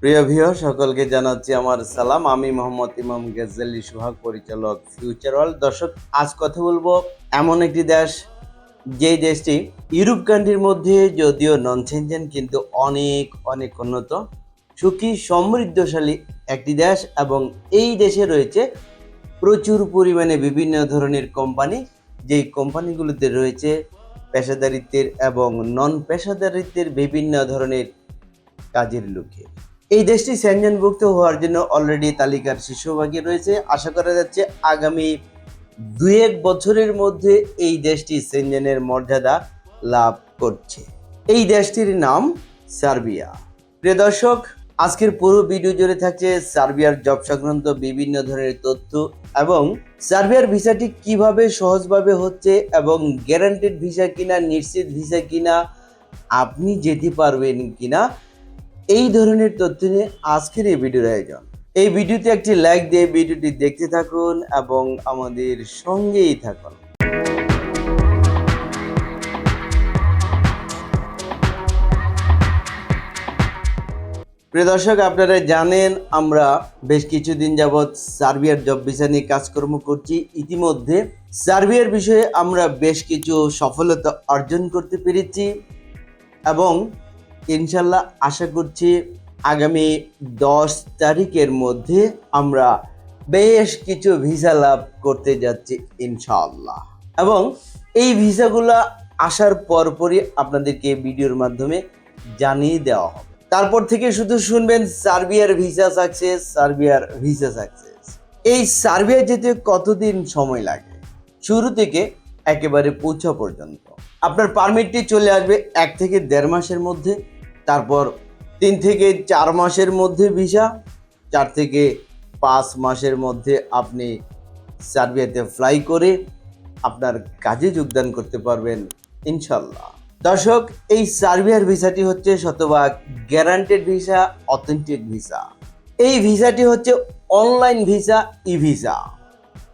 প্রিয় ভিও সকলকে জানাচ্ছি আমার সালাম। আমি মোহাম্মদ ইমাম গেজালি সুহাগ, পরিচালক ফিউচার ওয়ার্ল্ড দর্শক, আজ কথা বলব এমন একটি দেশ, যেই দেশটি ইউরোপ কান্ট্রির মধ্যে যদিও নন সেনজেন কিন্তু অনেক অনেক উন্নত, সুখী, সমৃদ্ধশালী একটি দেশ এবং এই দেশে রয়েছে প্রচুর পরিমাণে বিভিন্ন ধরনের কোম্পানি যেই কোম্পানিগুলোতে রয়েছে পেশাদারিত্বের এবং নন পেশাদারিত্বের বিভিন্ন ধরনের কাজের লোকে। এই দেশটি স্যানজনভুক্ত হওয়ার জন্য অলরেডি তালিকার শীর্ষভাগে রয়েছে। আশা করা যাচ্ছে আগামী দুই এক বছরের মধ্যে এই দেশটি সেনজেনের মর্যাদা লাভ করছে। এই দেশটির নাম সার্বিয়া। প্রিয় দর্শক, আজকের পুরো ভিডিও জুড়ে থাকছে সার্বিয়ার জব সংক্রান্ত বিভিন্ন ধরনের তথ্য এবং সার্বিয়ার ভিসাটি কীভাবে সহজভাবে হচ্ছে এবং গ্যারান্টেড ভিসা কিনা, নিশ্চিত ভিসা কিনা, আপনি যেতে পারবেন কিনা এই ধরনের তথ্য নিয়ে আজকের এই ভিডিওর আয়োজন। এই ভিডিওতে একটি লাইক দিয়ে ভিডিওটি দেখতে থাকুন এবং আমাদের সঙ্গেই থাকুন। প্রিয় দর্শক, আপনারা জানেন, আমরা বেশ কিছুদিন যাবৎ সার্বিয়ার জব ভিসা নিয়ে কাজকর্ম করছি। ইতিমধ্যে সার্বিয়ার বিষয়ে আমরা বেশ কিছু সফলতা অর্জন করতে পেরেছি এবং ইনশাল্লাহ আশা করছি আগামী দশ তারিখের মধ্যে আমরা বেশ কিছু ভিসা লাভ করতে যাচ্ছি ইনশাআল্লাহ। এবং এই ভিসাগুলো আসার পরপরই আপনাদেরকে ভিডিওর মাধ্যমে জানিয়ে দেওয়া হবে। তারপর থেকে শুধু শুনবেন, সার্বিয়ার ভিসা সাকসেস সার্বিয়ার ভিসা সাকসেস এই সার্বিয়া যেতে কতদিন সময় লাগে? শুরু থেকে একেবারে পৌঁছা পর্যন্ত। আপনার পারমিটটি চলে আসবে এক থেকে দেড় মাসের মধ্যে, তারপর তিন থেকে চার মাসের মধ্যে ভিসা চার থেকে পাঁচ মাসের মধ্যে আপনি সার্বিয়াতে ফ্লাই করে আপনার কাজে যোগদান করতে পারবেন ইনশাল্লাহ দর্শক, এই সার্বিয়ার ভিসাটি হচ্ছে শতভাগ গ্যারান্টেড ভিসা অথেন্টিক ভিসা এই ভিসাটি হচ্ছে অনলাইন ভিসা ই ভিসা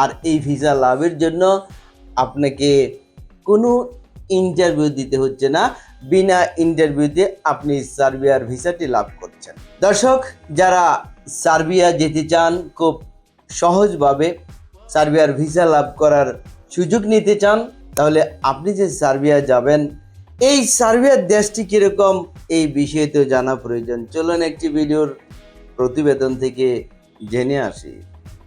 আর এই ভিসা লাভের জন্য আপনাকে কোনো ইন্টারভিউ দিতে হচ্ছে না। বিনা ইন্টারভিউতে আপনি সার্বিয়ার ভিসাটি লাভ করছেন। দর্শক, যারা সার্বিয়া যেতে চান, খুব সহজভাবে সার্বিয়ার ভিসা লাভ করার সুযোগ নিতে চান, তাহলে আপনি যে সার্বিয়া যাবেন, এই সার্বিয়ার দেশটি কীরকম, এই বিষয়ে জানা প্রয়োজন। চলুন একটি ভিডিওর প্রতিবেদন থেকে জেনে আসি।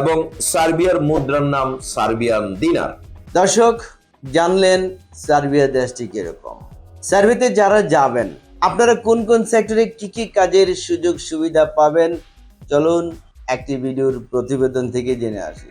এবং সার্বিয়ার মুদ্রার নাম সার্বিয়ান দিনার। দর্শক, জানলেন সার্বিয়া দেশটি কীরকম। সার্বিয়াতে যারা যাবেন, আপনারা কোন কোন সেক্টরে কি কি কাজের সুযোগ সুবিধা পাবেন? চলুন একটি ভিডিওর প্রতিবেদন থেকে জেনে আসি।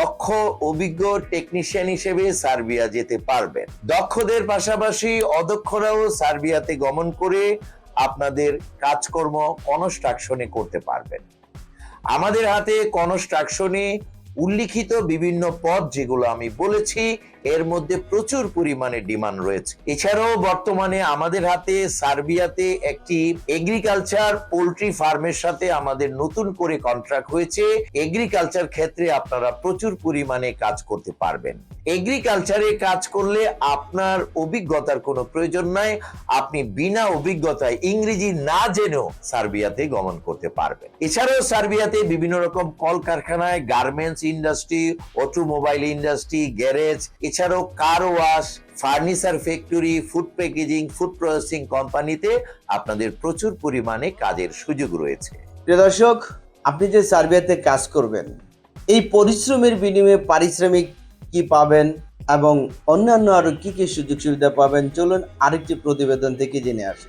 দক্ষ, অভিজ্ঞ টেকনিশিয়ান হিসেবে সার্বিয়া যেতে পারবেন। দক্ষদের পাশাপাশি অদক্ষরাও সার্বিয়াতে গমন করে আপনাদের কাজকর্ম কনস্ট্রাকশনে করতে পারবেন। আমাদের হাতে কনস্ট্রাকশনে উল্লিখিত বিভিন্ন পদ যেগুলো আমি বলেছি এর মধ্যে প্রচুর পরিমাণে ডিমান্ড রয়েছে। এছাড়াও বর্তমানে আমাদের হাতে সার্বিয়াতে একটি এগ্রিকালচার পোল্ট্রি ফার্মের সাথে আমাদের নতুন করে কন্ট্রাক্ট হয়েছে। এগ্রিকালচার ক্ষেত্রে আপনারা প্রচুর পরিমাণে কাজ করতে পারবেন। এগ্রিকালচারে কাজ করলে আপনার অভিজ্ঞতার কোনো প্রয়োজন নাই। আপনি বিনা অভিজ্ঞতায় ইংরেজি না জেনেও সার্বিয়াতে গমন করতে পারবেন। এছাড়াও সার্বিয়াতে বিভিন্ন রকম কলকারখানায় garments industry automobile industry garage এছাড়াও car wash furniture factory food packaging food processing কোম্পানিতে আপনাদের প্রচুর পরিমাণে কাজের সুযোগ রয়েছে। প্রিয় দর্শক, আপনি যে সার্বিয়াতে কাজ করবেন, এই পরিশ্রমের বিনিময়ে পারিশ্রমিক কি পাবেন এবং অন্যান্য আরও কি কি সুযোগ সুবিধা পাবেন, চলুন আরেকটি প্রতিবেদন থেকে জেনে আসি।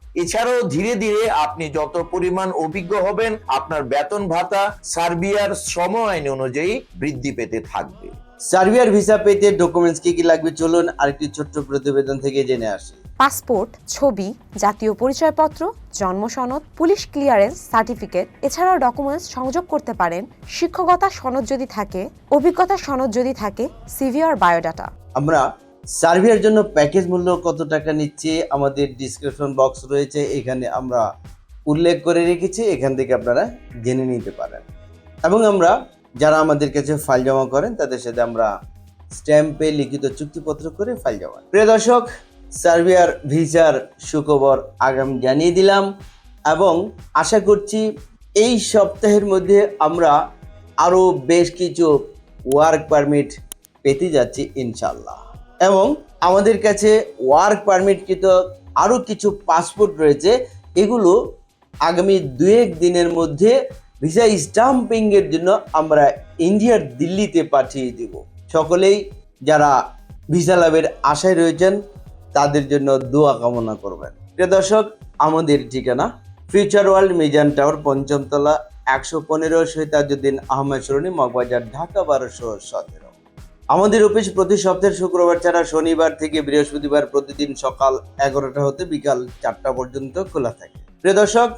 এছাড়াও ধীরে ধীরে আপনি যত পরিমাণ অভিজ্ঞ হবেন আপনার বেতন ভাতা সার্বিয়ার শ্রম আইন অনুযায়ী বৃদ্ধি পেতে থাকবে। সার্বিয়ার ভিসা পেতে ডকুমেন্টস কি কি লাগবে চলুন আরেকটি ছোট্ট প্রতিবেদন থেকে জেনে আসি। পাসপোর্ট ছবি জাতীয় পরিচয়পত্র জন্ম সনদ পুলিশ ক্লিয়ারেন্স সার্টিফিকেট এছাড়াও ডকুমেন্টস সংযোগ করতে পারেন। শিক্ষকতা সনদ যদি থাকে অভিজ্ঞতা সনদ যদি থাকে সিভি আর বায়োডাটা আমরা সার্ভিয়ার জন্য প্যাকেজ মূল্য কত টাকা নিচ্ছে? আমাদের ডিসক্রিপশন বক্স রয়েছে। এখানে আমরা উল্লেখ করে রেখেছি। এখান থেকে আপনারা জেনে নিতে পারেন। এবং আমরা যারা আমাদের কাছে ফাইল জমা করেন, তাদের সাথে আমরা স্ট্যাম্পে লিখিত চুক্তিপত্র করে ফাইল জমা প্রিয় দর্শক সার্বিয়ার ভিসার সুখবর আগাম জানিয়ে দিলাম। এবং আশা করছি এই সপ্তাহের মধ্যে আমরা আরও বেশ কিছু ওয়ার্ক পারমিট পেতে যাচ্ছি ইনশাল্লাহ এবং আমাদের কাছে ওয়ার্ক পারমিটকৃত আরও কিছু পাসপোর্ট রয়েছে, এগুলো আগামী দু এক দিনের মধ্যে ভিসা স্টাম্পিংয়ের জন্য আমরা ইন্ডিয়ার দিল্লিতে পাঠিয়ে দিব। সকলেই যারা ভিসা লাভের আশায় রয়েছেন, তাদের জন্য দোয়া কামনা করবেন। প্রিয় দর্শক, আমাদের ঠিকানা ফিউচার ওয়ার্ল্ড মিজান টাওয়ার পঞ্চমতলা একশো পনেরো শহীদাজুদ্দিন আহমেদ সরণি, মগবাজার, ঢাকা বারোশো সতেরো। আমাদের অফিস প্রতি সপ্তাহের শুক্রবার ছাড়া শনিবার থেকে বৃহস্পতিবার প্রতিদিন সকাল এগারোটা হতে বিকাল চারটা পর্যন্ত খোলা থাকে। প্রিয় দর্শক,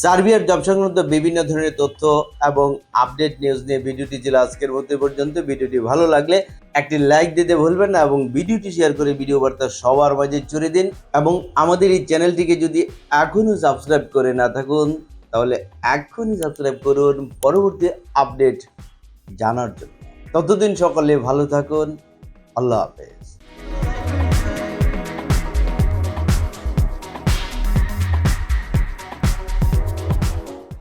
সার্বিয়ার জব সংক্রান্ত বিভিন্ন ধরনের তথ্য এবং আপডেট নিউজ নিয়ে ভিডিওটি ছিল আজকের মধ্যে পর্যন্ত। ভিডিওটি ভালো লাগলে একটি লাইক দিতে ভুলবেন না এবং ভিডিওটি শেয়ার করে ভিডিও বার্তা সবার মাঝে ছড়িয়ে দিন এবং আমাদের এই চ্যানেলটিকে যদি এখনও সাবস্ক্রাইব করে না থাকুন, তাহলে এখনই সাবস্ক্রাইব করুন। পরবর্তী আপডেট জানার জন্য। ততদিন সকলে ভালো থাকুন। আল্লাহ হাফেজ।